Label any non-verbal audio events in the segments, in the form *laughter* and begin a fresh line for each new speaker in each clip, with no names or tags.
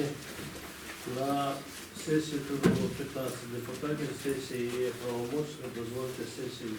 прийняти на сессию тут було 15 депутатів, сесії є правомочна, дозвольте сесію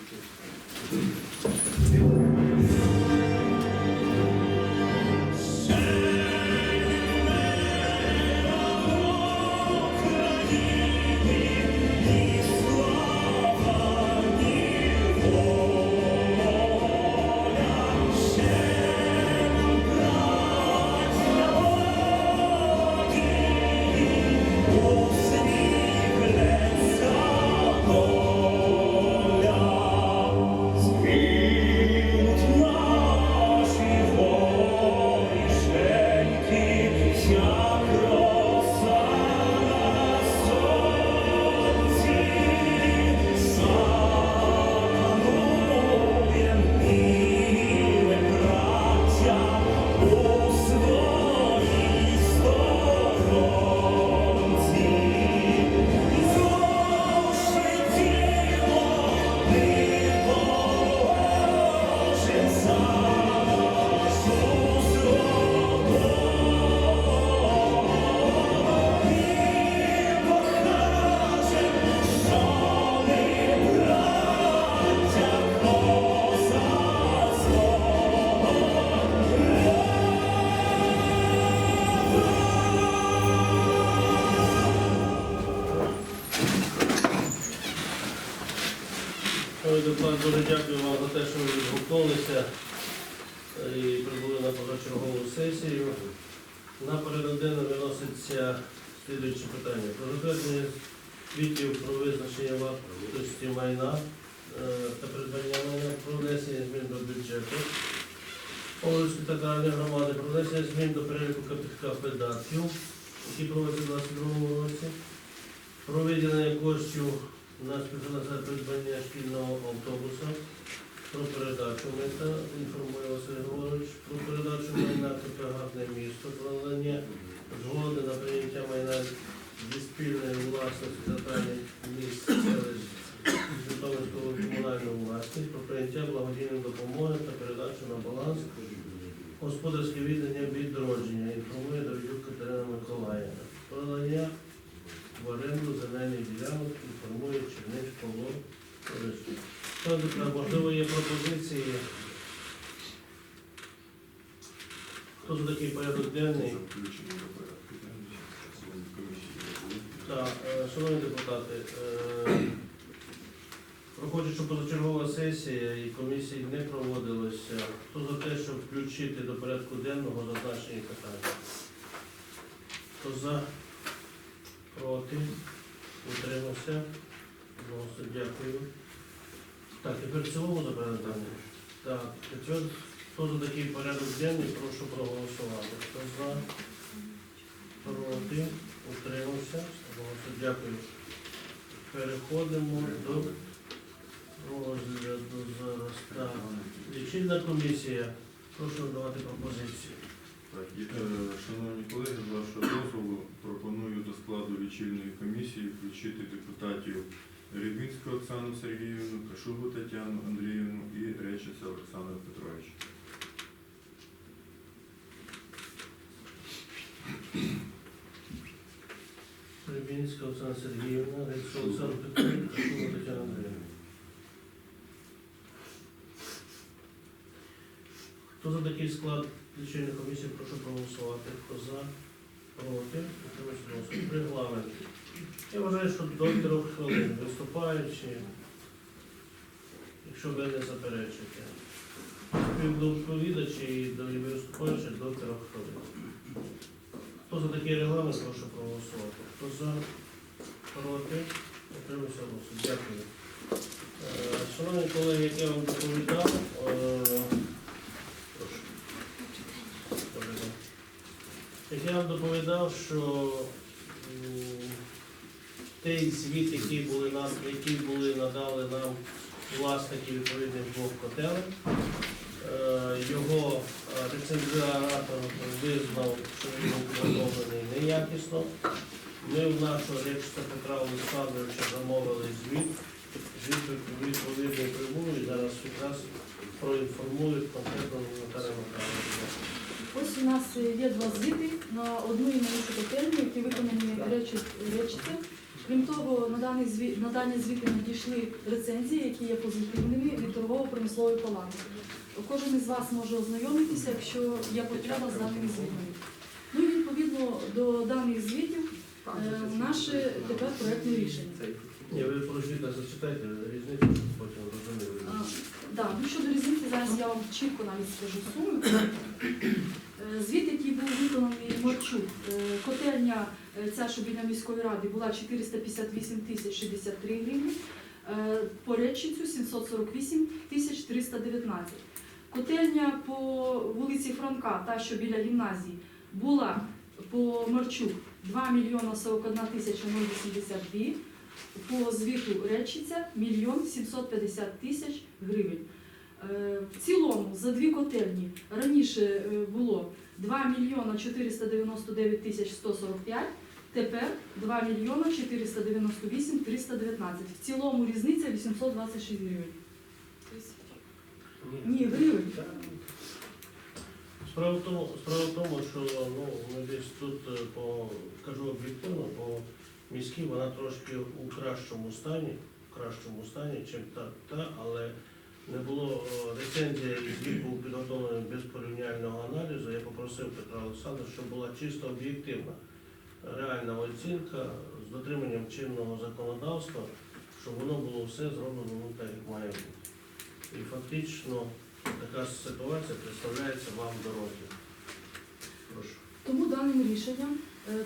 вартості майна е, та придбання майна, про внесення змін до бюджету. Полицької територіальної громади про внесення змін до переліку капіталів видатків, які проводяться у 2022 році. Про виділення коштів на співфінансування придбання шкільного автобуса, про передачу мета, інформує Василь Григорович, про передачу майна «Гарне місто, про надання згоди на прийняття майна зі спільної власності затальних місць селищ Житомирського комунальної власності, про прийняття благодійної допомоги та передачу на баланс господарське віддання відродження, інформує Давидюк Катерина Миколаївна. Про надання в оренду земельних ділянок інформує Чернич Павло Борисович. Можливо, є пропозиції. Хто за такий порядок денний? Так, е, шановні депутати, е, проходячи позачергова сесія і комісії не проводилося, хто за те, щоб включити до порядку денного зазначені питання? Хто за? Проти? Утримався? Голосу, дякую. Так, тепер в цілому порядок? Так, тепер хто за такий порядок денний, прошу проголосувати. Хто за? Проти? Утримався? Голосу, дякую. Переходимо до розгляду зараз. Так. Лічильна комісія. Прошу надавати пропозицію.
Так, і, е, шановні колеги, з вашого дозволу пропоную до складу лічильної комісії включити депутатів Рибінську Оксану Сергіївну, Кашубу Тетяну Андріївну і Речиця Олександра Петровича.
Рибінська Оксана Сергіївна, Рицько Олександр Петрович, Кашула Тетяна Андріївна. За такий склад лічильної комісії, прошу проголосувати. Хто за, проти, голосу. Регламент. Я вважаю, що до трьох хвилин виступаючи, якщо ви не заперечуєте. Співдоповідачі і до і виступаючих до трьох хвилин. Хто за такий регламент, прошу проголосувати. Хто за, проти, утримуюся голосу. Дякую. Е, Шановні колеги, як я вам доповідав, е, прошу. Добрий день. Як я вам доповідав, що той звіт, який були нам, які були надали нам власники відповідних двох котелень, е, його е, рецензіатор визнав, що він був підготовлений неякісно. Ми в нашого речка Петра Олександровича замовили звіт. Звіт відповідний прибув і зараз якраз проінформують конкретно
у нас є два звіти на одну і на іншу котельню, які виконані речі, речиця. Крім того, на даний звіт, на дані звіти надійшли рецензії, які є позитивними від торгово-промислової палати. Кожен із вас може ознайомитися, якщо є потреба з даними звітами. Ну і відповідно до даних звітів е, наше тепер проектне рішення.
Ні, ви прочитайте, зачитайте різницю, щоб потім розуміли.
А, Да, ну щодо різниці, зараз я вам чітко навіть скажу суму. Е, Звіт, який був виконаний Марчук, е, котельня е, ця, що біля міської ради, була 458 тисяч 63 гривні, по Речицю 748 тисяч 319. Котельня по вулиці Франка, та, що біля гімназії, була по Марчук 2 мільйона 41 тисяча 082, по звіту Речиця мільйон 750 тисяч гривень. Е, В цілому за дві котельні раніше е, було 2 мільйона 499 тисяч 145, тепер 2 мільйона 498 319. В цілому різниця 826 гривень. Ні, гривень.
Справа в тому, справа в тому, що ну, ми десь тут е, по кажу об'єктивно, по міській вона трошки у кращому стані, в кращому стані, чим та, та але не було е, рецензія і звіт був підготовлений без порівняльного аналізу. Я попросив Петра Олександра, щоб була чисто об'єктивна, реальна оцінка з дотриманням чинного законодавства, щоб воно було все зроблено ну, так, як має бути. І фактично така ситуація представляється вам в дорозі. Прошу.
Тому даним рішенням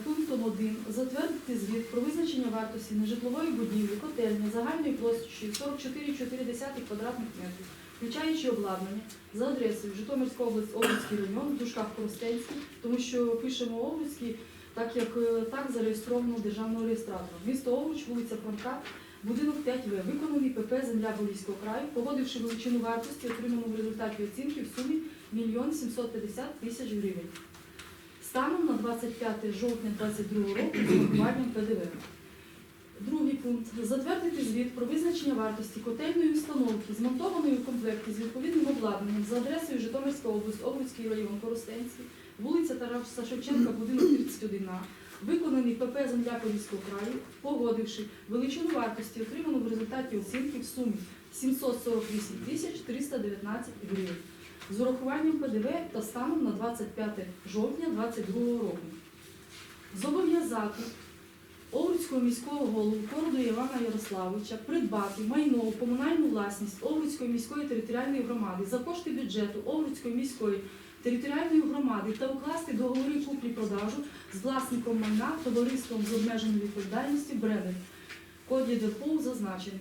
пунктом 1 затвердити звіт про визначення вартості нежитлової будівлі, котельні загальною площею 44,4 квадратних метрів, включаючи обладнання за адресою Житомирська область, Овруцький район, в дужках Коростенський, тому що пишемо Овруцький, так як е, так зареєстровано державного реєстратора. Місто Овруч, вулиця Франка, будинок 5В, виконаний ПП «Земля Болівського краю», погодивши величину вартості, отриману в результаті оцінки в сумі 1 750 тисяч гривень станом на 25 жовтня 2022 року з урахуванням ПДВ. Другий пункт. Затвердити звіт про визначення вартості котельної установки, змонтованої в комплекті з відповідним обладнанням за адресою Житомирська область, Овруцький район, Коростенський, вулиця Тараса Шевченка, будинок 31А, виконаний ПП «Земля Поліського краю», погодивши величину вартості, отриману в результаті оцінки в сумі 748 тисяч 319 гривень з урахуванням ПДВ та станом на 25 жовтня 2022 року. Зобов'язати Овруцького міського голову Короду Івана Ярославовича придбати майно у комунальну власність Овруцької міської територіальної громади за кошти бюджету Овруцької міської територіальної громади та укласти договори куплі-продажу з власником майна товариством з обмеженою відповідальністю Бренер. Коді ДФО зазначений.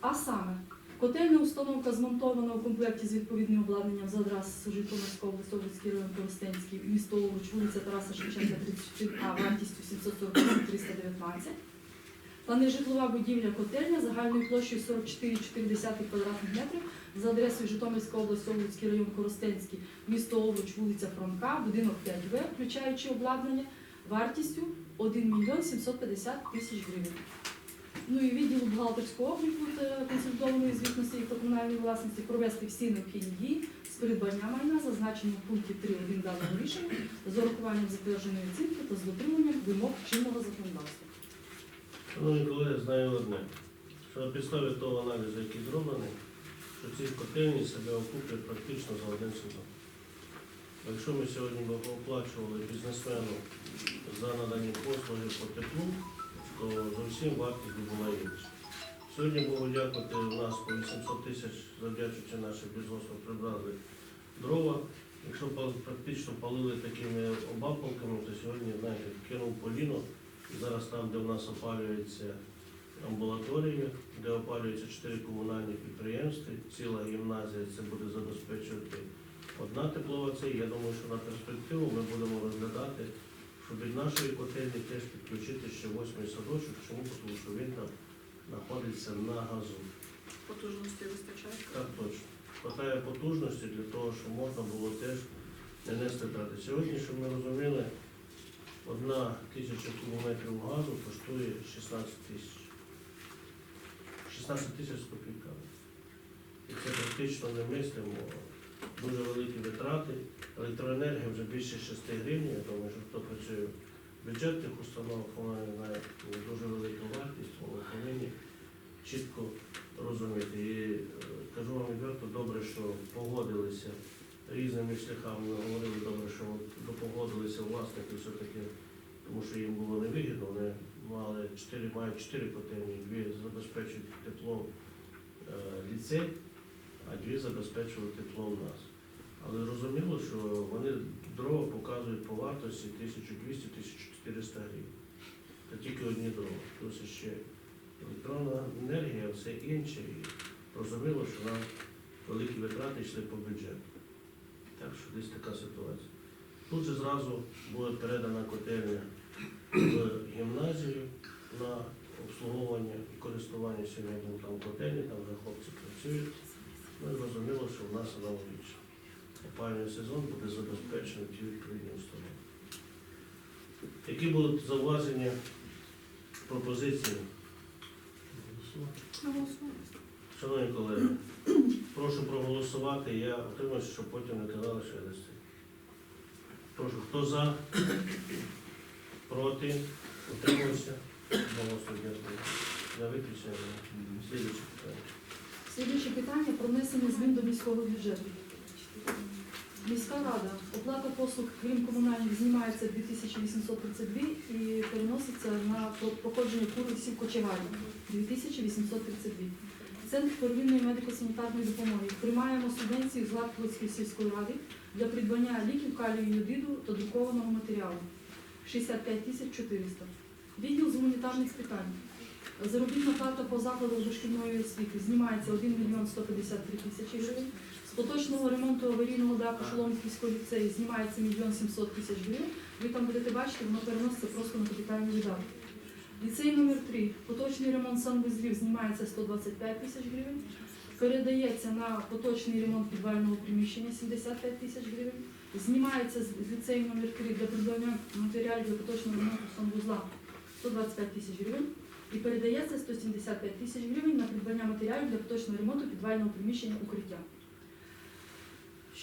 А саме Котельна установка змонтована у комплекті з відповідним обладнанням за адресою Житомирська область, Овруцький район Коростенський, місто Овруч, вулиця Тараса Шевченка, 31 А, вартістю 748 319. Та нежитлова будівля котельня загальною площею 44,4 квадратних метрів за адресою Житомирська область, Овруцький район Коростенський, місто Овруч, вулиця Франка, будинок 5В, включаючи обладнання, вартістю 1 мільйон 750 тисяч гривень. Ну і відділу бухгалтерського обліку та консолідованої звітності та комунальної власності провести всі необхідні дії з придбання майна, зазначені в пункті 3.1 даного рішення, з урахуванням затвердженої оцінки та з дотриманням вимог чинного законодавства.
Шановні колеги, знаю одне, що на підставі того аналізу, який зроблений, що ці котельні себе окуплять практично за один сезон. Якщо ми сьогодні оплачували бізнесмену за надані послуги по теплу, то зовсім вартість би була інша. Сьогодні було дякувати у нас по 800 тисяч, завдячуючи нашим бізнесам, прибрали дрова. Якщо практично палили такими обапалками, то сьогодні, знаєте, кинув поліно, зараз там, де в нас опалюється амбулаторія, де опалюються чотири комунальні підприємства, ціла гімназія це буде забезпечувати одна теплова цей. Я думаю, що на перспективу ми будемо розглядати, щоб від нашої котельні теж підключити ще восьмий садочок. Чому? Тому що він там знаходиться на газу.
Потужності вистачає.
Так точно. Хватає потужності для того, щоб можна було теж не нести втрати. Сьогодні, щоб ми розуміли, одна тисяча кілометрів газу коштує 16 тисяч. 16 тисяч з копійками. І це практично не мислимо дуже великі витрати. Електроенергія вже більше 6 гривень. Я думаю, що хто працює в бюджетних установах, вона знає дуже велику вартість, вони повинні чітко розуміти. І е, кажу вам відверто, добре, що погодилися різними шляхами. Ми говорили добре, що допогодилися власники все-таки, тому що їм було невигідно. Вони мали 4, мають 4 котельні, дві забезпечують теплом е, ліцей, а дві забезпечували теплом нас. Але зрозуміло, що вони дрова показують по вартості 1200-1400 гривень. Це тільки одні дрова. Плюс ще електронна енергія, все інше. І розуміло, що нам великі витрати йшли по бюджету. Так що десь така ситуація. Тут же зразу буде передана котельня в гімназію на обслуговування і користування сьогодні там котельні, там вже хлопці працюють. Ну і зрозуміло, що в нас аналогічно. Опалювальний сезон буде забезпечений ті відповідні установи. Які будуть зауваження, пропозиції? Шановні колеги, прошу проголосувати. Я отримаюся, щоб потім не казали, що я десь. Прошу, хто за? Проти? Утримався? Голосно дякую. Виключення. Слідуюче питання.
Слідуюче питання про внесення змін до міського бюджету. Міська рада, оплата послуг, крім комунальних, знімається 2832 і переноситься на проходження курсів кочегарів 2832. Центр первинної медико-санітарної допомоги. Приймаємо субвенцію з Латвійської сільської ради для придбання ліків калію йодиду та друкованого матеріалу 65 тисяч 400. Відділ з гуманітарних питань. Заробітна плата по закладу дошкільної освіти знімається 1 мільйон 153 тисячі гривень. З поточного ремонту аварійного даху Шоломського ліцею знімається 1 мільйон 700 тисяч гривень. Ви там будете бачити, воно переноситься просто на капітальні видатки. Ліцей номер 3 поточний ремонт санвузлів знімається 125 тисяч гривень. Передається на поточний ремонт підвального приміщення 75 тисяч гривень. Знімається з ліцею номер 3 для придбання матеріалів для поточного ремонту санвузла 125 тисяч гривень. І передається 175 тисяч гривень на придбання матеріалів для поточного ремонту підвального приміщення укриття.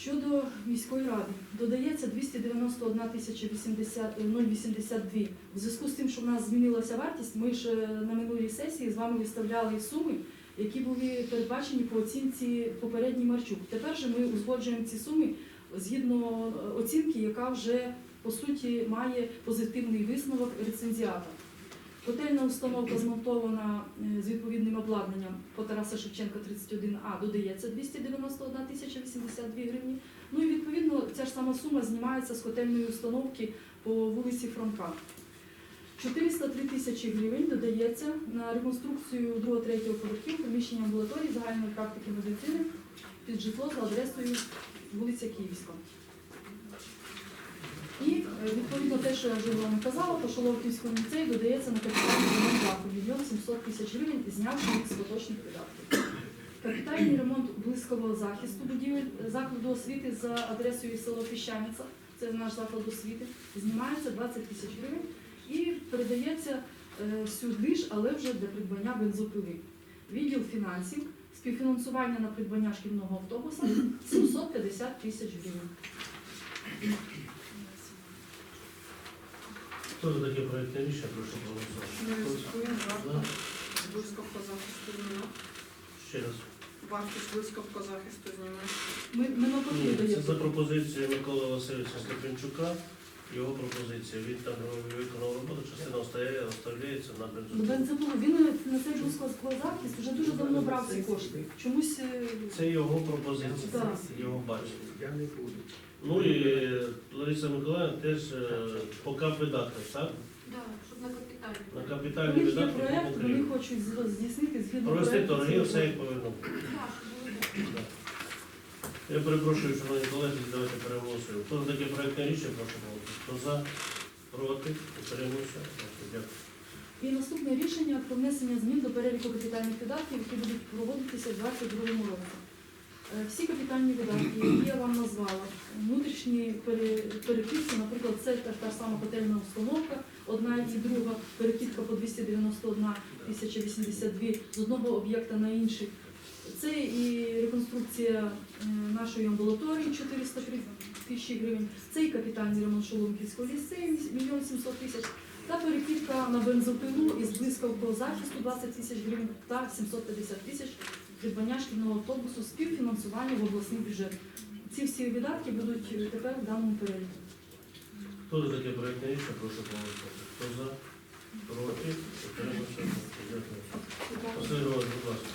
Щодо міської ради, додається 291 тисяча 80 е, 082. В зв'язку з тим, що в нас змінилася вартість, ми ж е, на минулій сесії з вами виставляли суми, які були передбачені по оцінці попередній Марчук. Тепер же ми узгоджуємо ці суми згідно е, оцінки, яка вже по суті має позитивний висновок рецензіата. Котельна установка змонтована е, з відповідним обладнанням по Тараса Шевченка 31А додається 291 тисяча 82 гривні. Ну і відповідно ця ж сама сума знімається з котельної установки по вулиці Франка. 403 тисячі гривень додається на реконструкцію 2-3 поверхів приміщення амбулаторії загальної практики медицини під житло за адресою вулиця Київська. І е, відповідно те, що я вже вам казала, по Шоловківському ліцею додається на капітальний ремонт даху мільйон 700 тисяч гривень, знявши їх з поточних видатків. Капітальний ремонт близького захисту будівель е, закладу освіти за адресою село Піщаниця, це наш заклад освіти, знімається 20 тисяч гривень і передається е, сюди ж, але вже для придбання бензопили. Відділ фінансів, співфінансування на придбання шкільного автобуса 750 тисяч гривень.
Хто за таке проєктне рішення, прошу проголосувати.
Блискавка захисту знімає.
Ще раз.
Вартість блискавка захисту знімає.
Ми, ми
Ні, це за пропозицією Миколи Васильовича Слепенчука. Його пропозиція. Він там виконав роботу, частина остає, оставляється на бензопилу.
Бензопилу, він на цей близький захист вже дуже давно брав ці кошти. Чомусь е,
Це його пропозиція, його бачення.
Я не буду.
Ну і Лариса Миколаївна теж е, по кап видатках, так?
Да, щоб на капіталі.
На капітальні
є
видатки
проект,
по
вони хочуть здійснити згідно
Провести
проекту
торги, все як повинно бути.
Так, щоб було.
Так. Я перепрошую, шановні колеги, давайте переголосуємо. Хто за таке проєктне рішення, прошу голосувати. Хто за, проти, утримується. Дякую.
І наступне рішення про внесення змін до переліку капітальних видатків, які будуть проводитися в 2022 році. Е, Всі капітальні видатки, *clears throat* які я вам назвала, внутрішні пере- перекидки, наприклад, це та, сама котельна установка, одна і друга, перекидка по 291 тисяча 82 з одного об'єкта на інший. Це і реконструкція е, нашої амбулаторії 400 тисячі гривень, це і капітальний ремонт Шоломківського ліцею 1 700 тисяч, та перекидка на бензопилу із блискавкового захисту 20 тисяч гривень та 750 тисяч придбання шкільного автобусу співфінансування в обласний бюджет. Ці всі видатки будуть тепер в даному переліку.
Хто за таке проєктне рішення, прошу проголосувати. Хто за? Проти? Утримався? Дякую. Василь Іванович, будь ласка.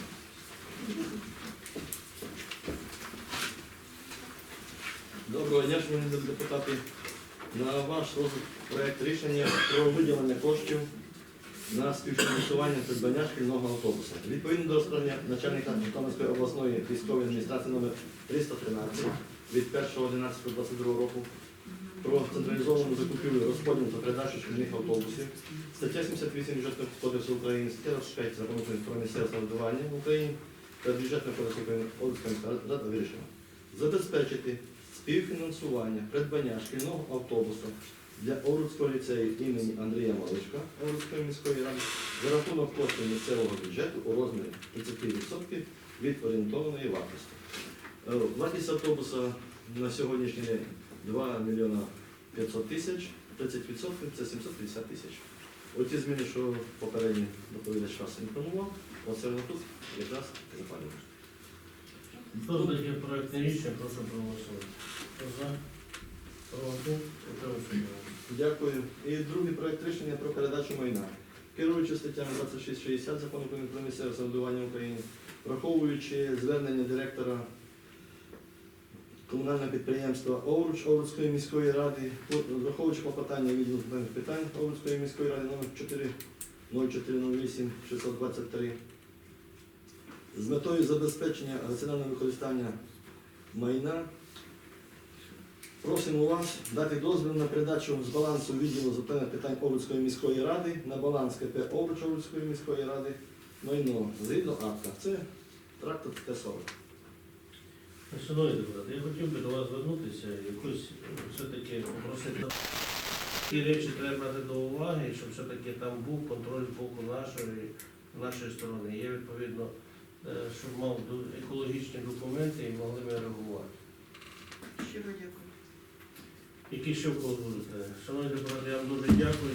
Доброго дня, шановні депутати. На ваш розгляд проект рішення про виділення коштів на співфінансування придбання шкільного автобуса. Відповідно до розпорядження начальника Житомирської обласної військової адміністрації номер 313 від 1.11.22 року про централізовану закупівлю, розподіл та передачу шкільних автобусів. Стаття 78 бюджетного кодексу України, стаття 25 закону про місцеве самоврядування в Україні та бюджетного кодексу України рада вирішила забезпечити співфінансування придбання шкільного автобуса для Овруцького ліцею імені Андрія Малишка Овруцької міської ради за рахунок коштів місцевого бюджету у розмірі 30% від орієнтованої вартості. Е, Вартість автобуса на сьогоднішній день 2 мільйона 500 тисяч, 30% це 750 тисяч. Оті зміни, що попередній доповідач вас інформував, оце воно тут якраз запалюємо.
Хто за проєктне рішення, прошу проголосувати. Хто за? Проти? Утримався?
Дякую. І другий проект рішення про передачу майна. Керуючи статтями 2660 закону України про місцеве самоврядування в Україні, враховуючи звернення директора комунального підприємства Овруч Овруцької міської ради, враховуючи попитання відділу земельних питань Овруцької міської ради номер 4 0408 623 з метою забезпечення раціонального використання майна Просимо вас дати дозвіл на передачу з балансу відділу запитання питань Овруцької міської ради на баланс КП Овруч Овруцької міської ради майно згідно акта. Це трактор Т-40.
Шановні депутати, я хотів би до вас звернутися, якось е, все-таки попросити. Ті речі треба брати до уваги, щоб все-таки там був контроль з боку нашої, нашої сторони. Є відповідно, е, щоб мав екологічні документи і могли ми реагувати.
Щиро дякую.
Які ще в кого будете? Шановні депутати, я вам дуже. Дякую